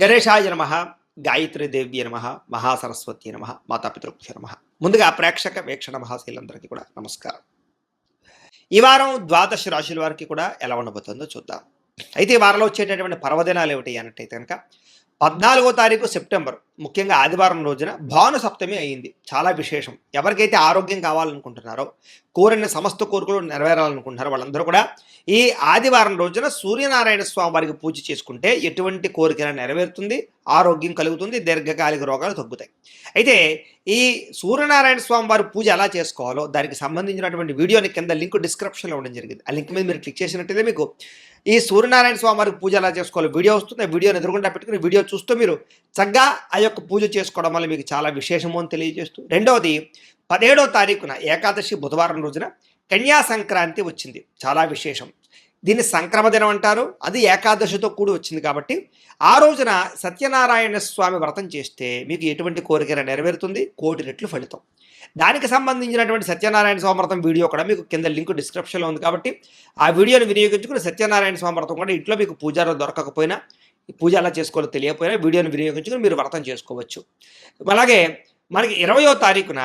గణేశాయ నమ గాయత్రి నమ మహాసరస్వతి నమ మాతాపితృభ్య నమ. ముందుగా ప్రేక్షక వీక్షణ మహాశీలందరికీ కూడా నమస్కారం. ఈ వారం ద్వాదశ రాశుల వారికి కూడా ఎలా ఉండబోతుందో చూద్దాం. అయితే ఈ వారంలో వచ్చేటటువంటి పర్వదినాలు ఏమిటి అన్నట్టయితే కనుక పద్నాలుగో తారీఖు సెప్టెంబర్. ముఖ్యంగా ఆదివారం రోజున భాను సప్తమి అయింది. చాలా విశేషం. ఎవరికైతే ఆరోగ్యం కావాలనుకుంటున్నారో కోరిన సమస్త కోరికలు నెరవేరాలనుకుంటున్నారో వాళ్ళందరూ కూడా ఈ ఆదివారం రోజున సూర్యనారాయణ స్వామి వారికి పూజ చేసుకుంటే ఎటువంటి కోరిక నెరవేరుతుంది ఆరోగ్యం కలుగుతుంది దీర్ఘకాలిక రోగాలు తగ్గుతాయి. అయితే ఈ సూర్యనారాయణ స్వామి వారి పూజ ఎలా చేసుకోవాలో దానికి సంబంధించినటువంటి వీడియోని కింద లింక్ డిస్క్రిప్షన్లో ఉండడం జరిగింది. ఆ లింక్ మీద మీరు క్లిక్ చేసినట్టయితే మీకు ఈ సూర్యనారాయణ స్వామి వారికి పూజ ఎలా చేసుకోవాలో వీడియో వస్తుంది. ఆ వీడియోని ఎదురుకుండా పెట్టుకుని వీడియో చూస్తూ మీరు చక్కగా ఆ యొక్క పూజ చేసుకోవడం వల్ల మీకు చాలా విశేషము అని తెలియజేస్తూ రెండవది పదిహేడవ తారీఖున ఏకాదశి బుధవారం రోజున కన్యా సంక్రాంతి వచ్చింది. చాలా విశేషం. దీన్ని సంక్రమ దినం అంటారు. అది ఏకాదశితో కూడి వచ్చింది కాబట్టి ఆ రోజున సత్యనారాయణ స్వామి వ్రతం చేస్తే మీకు ఎటువంటి కోరికైనా నెరవేరుతుంది. కోటి రెట్లు ఫలితం. దానికి సంబంధించినటువంటి సత్యనారాయణ స్వామి వ్రతం వీడియో కూడా మీకు కింద లింక్ డిస్క్రిప్షన్లో ఉంది కాబట్టి ఆ వీడియోని వినియోగించుకుని సత్యనారాయణ స్వామి వ్రతం కూడా ఇంట్లో మీకు పూజారు దొరకకపోయినా పూజ ఎలా చేసుకోవాలో తెలియకపోయినా వీడియోని వినియోగించుకుని మీరు వ్రతం చేసుకోవచ్చు. అలాగే మనకి ఇరవయో తారీఖున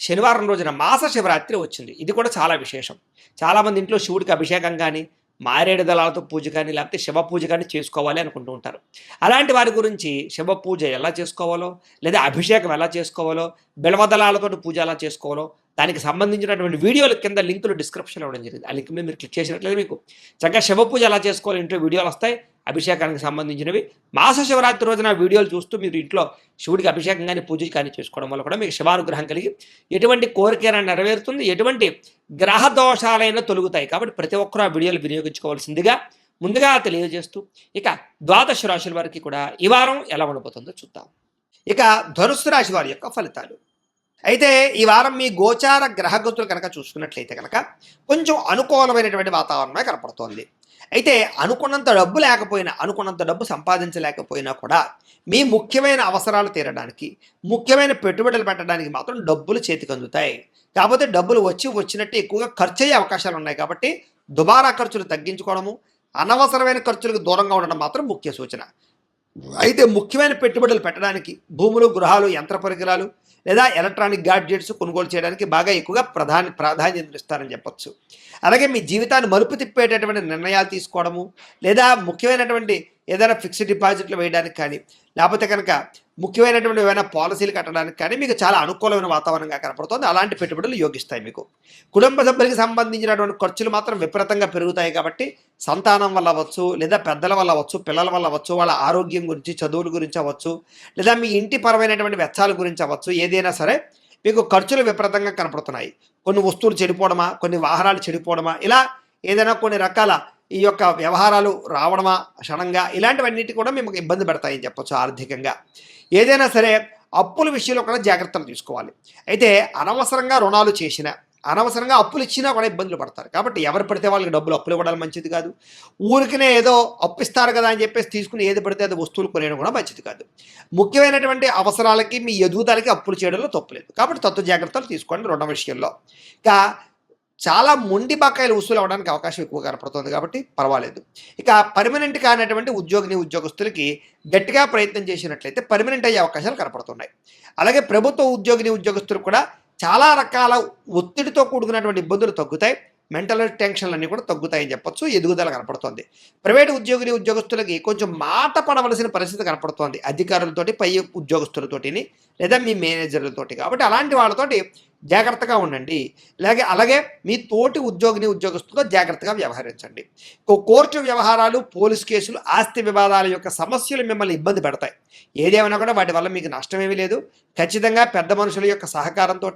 శనివారం రోజున మాస శివరాత్రి వచ్చింది. ఇది కూడా చాలా విశేషం. చాలామంది ఇంట్లో శివుడికి అభిషేకం కానీ మారేడు దళాలతో పూజ కానీ లేకపోతే శివ పూజ కానీ చేసుకోవాలి అనుకుంటూ ఉంటారు. అలాంటి వారి గురించి శివ పూజ ఎలా చేసుకోవాలో లేదా అభిషేకం ఎలా చేసుకోవాలో బిలవదళాలతో పూజ ఎలా చేసుకోవాలో దానికి సంబంధించినటువంటి వీడియోలు కింద లింకులు డిస్క్రిప్షన్లో ఇవ్వడం జరిగింది. ఆ లింక్ మీద మీరు క్లిక్ చేసినట్లయితే మీకు చక్కగా శివ పూజ ఎలా చేసుకోవాలి ఇంట్లో వీడియోలు వస్తాయి. అభిషేకానికి సంబంధించినవి. మాస శివరాత్రి రోజున వీడియోలు చూస్తూ మీరు ఇంట్లో శివుడికి అభిషేకం కానీ పూజ కానీ చేసుకోవడం వల్ల కూడా మీకు శివానుగ్రహం కలిగి ఎటువంటి కోరికైనా నెరవేరుతుంది. ఎటువంటి గ్రహ దోషాలైనా తొలుగుతాయి. కాబట్టి ప్రతి ఒక్కరూ ఆ వీడియోలు వినియోగించుకోవాల్సిందిగా ముందుగా తెలియజేస్తూ ఇక ద్వాదశ రాశుల వారికి కూడా ఈ వారం ఎలా ఉండబోతుందో చూద్దాం. ఇక ధనుసు రాశి వారి యొక్క ఫలితాలు. అయితే ఈ వారం మీ గోచార గ్రహగతులు కనుక చూసుకున్నట్లయితే కనుక కొంచెం అనుకూలమైనటువంటి వాతావరణమే కనపడుతోంది. అయితే అనుకున్నంత డబ్బు లేకపోయినా అనుకున్నంత డబ్బు సంపాదించలేకపోయినా కూడా మీ ముఖ్యమైన అవసరాలు తీరడానికి ముఖ్యమైన పెట్టుబడులు పెట్టడానికి మాత్రం డబ్బులు చేతికి అందుతాయి. కాకపోతే డబ్బులు వచ్చి వచ్చినట్టు ఎక్కువగా ఖర్చు అయ్యే అవకాశాలు ఉన్నాయి కాబట్టి దుబారా ఖర్చులు తగ్గించుకోవడము అనవసరమైన ఖర్చులకు దూరంగా ఉండడం మాత్రం ముఖ్య సూచన. అయితే ముఖ్యమైన పెట్టుబడులు పెట్టడానికి భూములు గృహాలు యంత్ర పరికరాలు లేదా ఎలక్ట్రానిక్ గాడ్జెట్స్ కొనుగోలు చేయడానికి బాగా ఎక్కువగా ప్రధాన ప్రాధాన్యత ఇస్తారని అలాగే మీ జీవితాన్ని మలుపు తిప్పేటటువంటి నిర్ణయాలు తీసుకోవడము లేదా ముఖ్యమైనటువంటి ఏదైనా ఫిక్స్డ్ డిపాజిట్లు వేయడానికి కానీ లేకపోతే కనుక ముఖ్యమైనటువంటి ఏమైనా పాలసీలు కట్టడానికి కానీ మీకు చాలా అనుకూలమైన వాతావరణంగా కనపడుతుంది. అలాంటి పెట్టుబడులు యోగిస్తాయి మీకు. కుటుంబ సభ్యులకి సంబంధించినటువంటి ఖర్చులు మాత్రం విపరీతంగా పెరుగుతాయి కాబట్టి సంతానం వల్ల అవ్వచ్చు లేదా పెద్దల వల్ల అవ్వచ్చు పిల్లల వల్ల అవ్వచ్చు వాళ్ళ ఆరోగ్యం గురించి చదువుల గురించి అవ్వచ్చు లేదా మీ ఇంటి పరమైనటువంటి వెచ్చాల గురించి అవ్వచ్చు ఏదైనా సరే మీకు ఖర్చులు విపరీతంగా కనపడుతున్నాయి. కొన్ని వస్తువులు చెడిపోవడమా కొన్ని వాహనాలు చెడిపోవడమా ఇలా ఏదైనా కొన్ని రకాల ఈ యొక్క వ్యవహారాలు రావడమా క్షణంగా? ఇలాంటివన్నిటి కూడా మీకు ఇబ్బంది పెడతాయని చెప్పొచ్చు ఆర్థికంగా. ఏదైనా సరే అప్పుల విషయంలో కూడా జాగ్రత్తలు తీసుకోవాలి. అయితే అనవసరంగా రుణాలు చేసిన అనవసరంగా అప్పులు ఇచ్చినా కూడా ఇబ్బందులు పడతారు. కాబట్టి ఎవరు పడితే వాళ్ళకి డబ్బులు అప్పులు ఇవ్వడం మంచిది కాదు. ఊరికనే ఏదో అప్పిస్తారు కదా అని చెప్పేసి తీసుకుని ఏది పడితే అది వస్తువులు కొనేయడం కూడా మంచిది కాదు. ముఖ్యమైనటువంటి అవసరాలకి మీ ఎదుగుదలకి అప్పులు చేయడంలో తప్పులేదు కాబట్టి తత్వ జాగ్రత్తలు తీసుకోండి రుణ విషయంలో. ఇంకా చాలా మొండి బకాయిలు వసూలు అవ్వడానికి అవకాశం ఎక్కువ కనపడుతుంది కాబట్టి పర్వాలేదు. ఇక పర్మనెంట్ కానటువంటి ఉద్యోగిని ఉద్యోగస్తులకి గట్టిగా ప్రయత్నం చేసినట్లయితే పర్మనెంట్ అయ్యే అవకాశాలు కనపడుతున్నాయి. అలాగే ప్రభుత్వ ఉద్యోగిని ఉద్యోగస్తులు కూడా చాలా రకాల ఒత్తిడితో కూడుకున్నటువంటి ఇబ్బందులు తగ్గుతాయి. మెంటల్ టెన్షన్లన్నీ కూడా తగ్గుతాయని చెప్పొచ్చు ఎదుగుదల కనపడుతోంది. ప్రైవేట్ ఉద్యోగిని ఉద్యోగస్తులకి కొంచెం మాట పడవలసిన పరిస్థితి కనపడుతోంది అధికారులతోటి పై ఉద్యోగస్తులతోటిని లేదా మీ మేనేజర్లతోటి. కాబట్టి అలాంటి వాళ్ళతోటి జాగ్రత్తగా ఉండండి. అలాగే అలాగే మీ తోటి ఉద్యోగిని ఉద్యోగస్తులతో జాగ్రత్తగా వ్యవహరించండి. కోర్టు వ్యవహారాలు పోలీస్ కేసులు ఆస్తి వివాదాల యొక్క సమస్యలు మిమ్మల్ని ఇబ్బంది పెడతాయి. ఏదేమైనా కూడా వాటి వల్ల మీకు నష్టమేమీ లేదు. ఖచ్చితంగా పెద్ద మనుషుల యొక్క సహకారంతో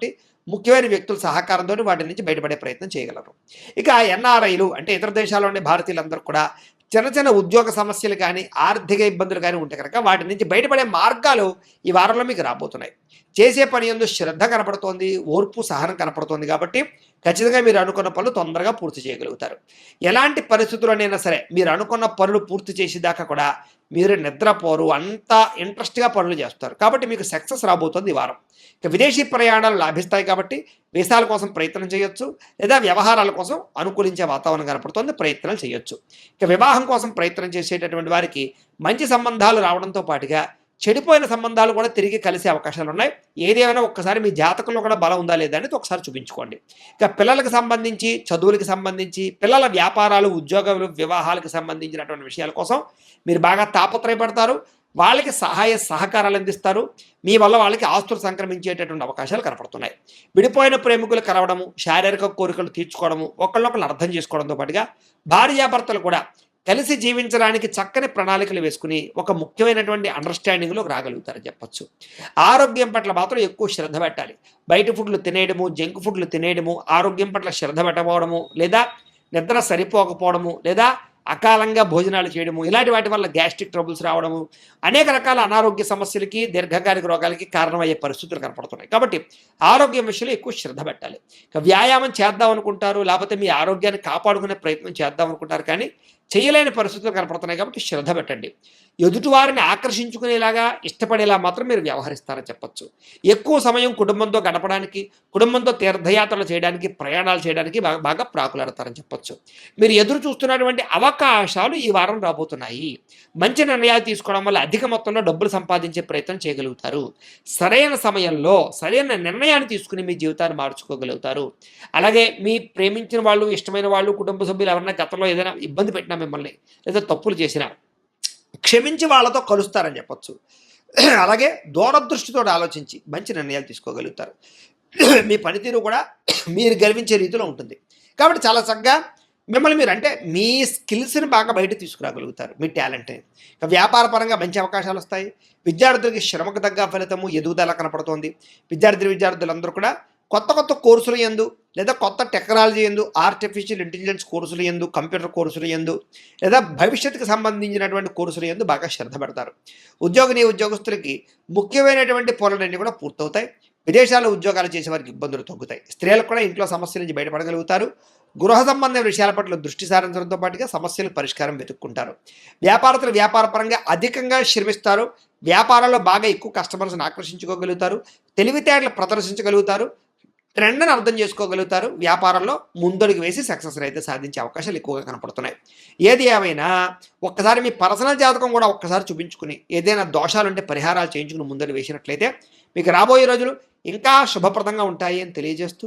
ముఖ్యమైన వ్యక్తుల సహకారంతో వాటి నుంచి బయటపడే ప్రయత్నం చేయగలరు. ఇక ఎన్ఆర్ఐలు అంటే ఇతర దేశాల్లో ఉండే భారతీయులందరూ కూడా చిన్న చిన్న ఉద్యోగ సమస్యలు కానీ ఆర్థిక ఇబ్బందులు కానీ ఉంటే కనుక వాటి నుంచి బయటపడే మార్గాలు ఈ వారంలో మీకు రాబోతున్నాయి. చేసే పని ఎందు శ్రద్ధ కనపడుతోంది ఓర్పు సహనం కనపడుతోంది కాబట్టి ఖచ్చితంగా మీరు అనుకున్న పనులు తొందరగా పూర్తి చేయగలుగుతారు. ఎలాంటి పరిస్థితుల్లోనైనా సరే మీరు అనుకున్న పనులు పూర్తి చేసేదాకా కూడా మీరు నిద్రపోరు అంత ఇంట్రెస్ట్గా పనులు చేస్తారు. కాబట్టి మీకు సక్సెస్ రాబోతుంది ఈ వారం. ఇక విదేశీ ప్రయాణాలు లాభిస్తాయి కాబట్టి వీసాల కోసం ప్రయత్నం చేయొచ్చు లేదా వ్యవహారాల కోసం అనుకూలించే వాతావరణం కనపడుతుంది ప్రయత్నాలు చేయొచ్చు. ఇక వివాహం కోసం ప్రయత్నం చేసేటటువంటి వారికి మంచి సంబంధాలు రావడంతో పాటుగా చెడిపోయిన సంబంధాలు కూడా తిరిగి కలిసే అవకాశాలు ఉన్నాయి. ఏదేమైనా ఒక్కసారి మీ జాతకంలో కూడా బలం ఉందా లేదా అనేది ఒకసారి చూపించుకోండి. ఇక పిల్లలకు సంబంధించి చదువులకు సంబంధించి పిల్లల వ్యాపారాలు ఉద్యోగాలు వివాహాలకు సంబంధించినటువంటి విషయాల కోసం మీరు బాగా తాపత్రయపడతారు. వాళ్ళకి సహాయ సహకారాలు అందిస్తారు. మీ వల్ల వాళ్ళకి ఆస్తులు సంక్రమించేటటువంటి అవకాశాలు కనపడుతున్నాయి. విడిపోయిన ప్రేమికులు కలవడము శారీరక కోరికలు తీర్చుకోవడము ఒకళ్ళొకళ్ళు అర్థం చేసుకోవడంతో పాటుగా భార్యాభర్తలు కూడా కలిసి జీవించడానికి చక్కని ప్రణాళికలు వేసుకుని ఒక ముఖ్యమైనటువంటి అండర్స్టాండింగ్లోకి రాగలుగుతారని చెప్పచ్చు. ఆరోగ్యం పట్ల మాత్రం ఎక్కువ శ్రద్ధ పెట్టాలి. బయట ఫుడ్లు తినేయడము జంక్ ఫుడ్లు తినేయడము ఆరోగ్యం పట్ల శ్రద్ధ పెట్టకపోవడము లేదా నిద్ర సరిపోకపోవడము లేదా అకాలంగా భోజనాలు చేయడము ఇలాంటి వాటి వల్ల గ్యాస్ట్రిక్ ట్రబుల్స్ రావడము అనేక రకాల అనారోగ్య సమస్యలకి దీర్ఘకాలిక రోగాలకి కారణమయ్యే పరిస్థితులు కనపడుతున్నాయి. కాబట్టి ఆరోగ్యం విషయంలో ఎక్కువ శ్రద్ధ పెట్టాలి. వ్యాయామం చేద్దాం అనుకుంటారు లేకపోతే మీ ఆరోగ్యాన్ని కాపాడుకునే ప్రయత్నం చేద్దాం అనుకుంటారు కానీ చేయలేని పరిస్థితులు కనపడుతున్నాయి కాబట్టి శ్రద్ధ పెట్టండి. ఎదుటివారిని ఆకర్షించుకునేలాగా ఇష్టపడేలా మాత్రం మీరు వ్యవహరిస్తారని చెప్పొచ్చు. ఎక్కువ సమయం కుటుంబంతో గడపడానికి కుటుంబంతో తీర్థయాత్రలు చేయడానికి ప్రయాణాలు చేయడానికి బాగా బాగా ప్రాకులాడతారని చెప్పొచ్చు. మీరు ఎదురు చూస్తున్నటువంటి అవకాశాలు ఈ వారం రాబోతున్నాయి. మంచి నిర్ణయాలు తీసుకోవడం వల్ల అధిక మొత్తంలో డబ్బులు సంపాదించే ప్రయత్నం చేయగలుగుతారు. సరైన సమయంలో సరైన నిర్ణయాన్ని తీసుకుని మీ జీవితాన్ని మార్చుకోగలుగుతారు. అలాగే మీ ప్రేమించిన వాళ్ళు ఇష్టమైన వాళ్ళు కుటుంబ సభ్యులు ఎవరైనా గతంలో ఏదైనా ఇబ్బంది పెట్టినా మిమ్మల్ని లేదా తప్పులు చేసినా. క్షమించి వాళ్ళతో కలుస్తారని చెప్పొచ్చు. అలాగే దూరదృష్టితో ఆలోచించి మంచి నిర్ణయాలు తీసుకోగలుగుతారు. మీ పనితీరు కూడా మీరు గర్వించే రీతిలో ఉంటుంది. కాబట్టి చాలా చక్కగా మిమ్మల్ని మీరు అంటే మీ స్కిల్స్ని బాగా బయట తీసుకురాగలుగుతారు. మీ టాలెంట్. వ్యాపార పరంగా మంచి అవకాశాలు వస్తాయి. విద్యార్థులకి శ్రమకు తగ్గ ఫలితము ఎదుగుదల కనపడుతోంది. విద్యార్థి విద్యార్థులందరూ కూడా కొత్త కొత్త కోర్సులు ఎందు లేదా కొత్త టెక్నాలజీ ఎందు ఆర్టిఫిషియల్ ఇంటెలిజెన్స్ కోర్సులు ఎందు కంప్యూటర్ కోర్సులు ఎందు లేదా భవిష్యత్తుకు సంబంధించినటువంటి కోర్సులు ఎందు బాగా శ్రద్ధ పెడతారు. ఉద్యోగిని ఉద్యోగస్తులకి ముఖ్యమైనటువంటి పోలన్నీ కూడా పూర్తవుతాయి. విదేశాల్లో ఉద్యోగాలు చేసే వారికి ఇబ్బందులు తగ్గుతాయి. స్త్రీలకు కూడా ఇంట్లో సమస్యల నుంచి బయటపడగలుగుతారు. గృహ సంబంధ విషయాల పట్ల దృష్టి సారించడంతో పాటుగా సమస్యలకు పరిష్కారం వెతుక్కుంటారు. వ్యాపారస్తులు వ్యాపారపరంగా అధికంగా శ్రమిస్తారు. వ్యాపారంలో బాగా ఎక్కువ కస్టమర్స్ని ఆకర్షించుకోగలుగుతారు. తెలివితేటలు ప్రదర్శించగలుగుతారు. ట్రెండ్ని అర్థం చేసుకోగలుగుతారు. వ్యాపారంలో ముందడుగు వేసి సక్సెస్ అయితే సాధించే అవకాశాలు ఎక్కువగా కనపడుతున్నాయి. ఏది ఏమైనా ఒక్కసారి మీ పర్సనల్ జాతకం కూడా ఒక్కసారి చూపించుకుని ఏదైనా దోషాలు ఉంటే పరిహారాలు చేయించుకుని ముందడుగు వేసినట్లయితే మీకు రాబోయే రోజులు ఇంకా శుభప్రదంగా ఉంటాయి అని తెలియజేస్తూ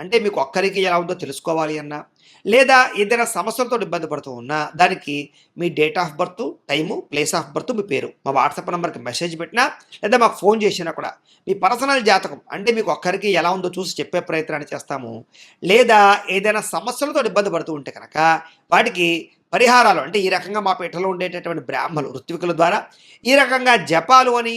అంటే మీకు ఒక్కరికి ఎలా ఉందో తెలుసుకోవాలి అన్నా లేదా ఏదైనా సమస్యలతో ఇబ్బంది పడుతూ ఉన్నా దానికి మీ date of birth time place of birth మీ పేరు మా వాట్సాప్ నెంబర్కి మెసేజ్ పెట్టినా లేదా మాకు ఫోన్ చేసినా కూడా మీ పర్సనల్ జాతకం అంటే మీకు ఒక్కరికి ఎలా ఉందో చూసి చెప్పే ప్రయత్నాన్ని చేస్తాము. లేదా ఏదైనా సమస్యలతో ఇబ్బంది పడుతూ ఉంటే కనుక వాటికి పరిహారాలు అంటే ఈ రకంగా మా పీఠలో ఉండేటటువంటి బ్రాహ్మలు ఋత్వికుల ద్వారా ఈ రకంగా జపాలు అని